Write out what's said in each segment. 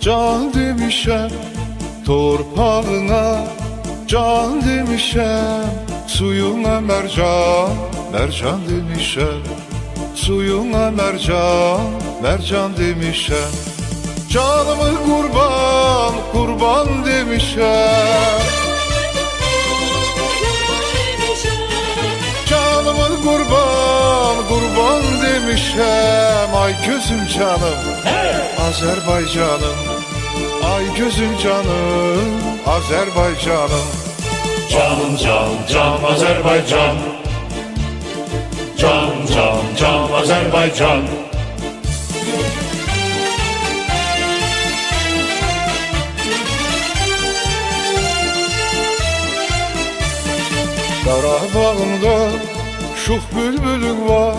Can demişem Torpağına can demişem Suyuna mercan, mercan demişem Suyuna mercan, mercan demişem. Canımı kurban, kurban demişem. Canımı kurban, kurban demişem. Ay gözüm canım, Azerbaycanım Ay gözüm canım, Azerbaycanım. Can can can Azerbaycan. Can can can Azerbaycan. Qarabağında şux bülbülün var.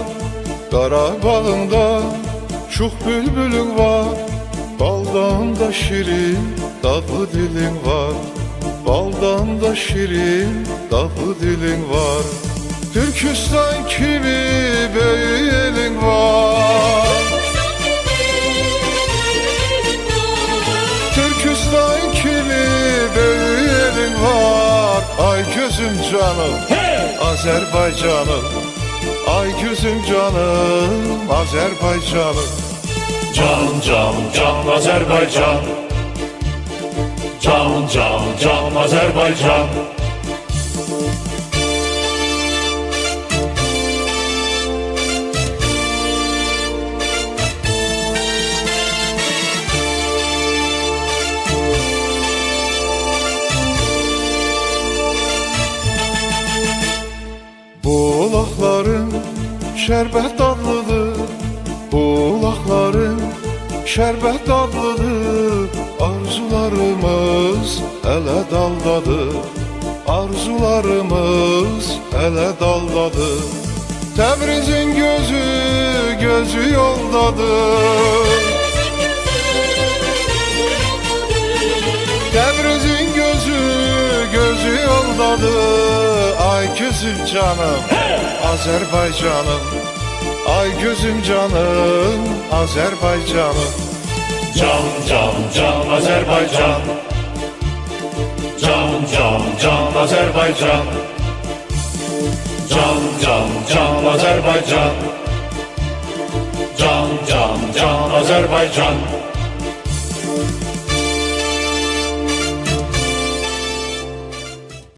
Qarabağında şux bülbülün var Baldan da şirin tatlı dilin var. Baldan da şirin tatlı dilin var. Türkistan kimi böyük elin var Türkistan kimi böyük elin var? Ay gözüm canım Azerbaycanım. Ay gözüm canım Azerbaycanım Can can can Azerbaycan. Can can can Azerbaycan. Bulakların şerbet tatlıdır Bulakların şerbet tatlıdır Arzularımız ele daldadır Arzularımız ele daldadır Tebriz'in gözü gözü yoldadır Tebriz'in gözü gözü yoldadır Ay gözüm canım Azerbaycanım. Ay gözüm canım Azerbaycanım Can can can Azerbaycan. Can can can Azerbaycan. Can can can Azerbaycan. Can can can Azerbaycan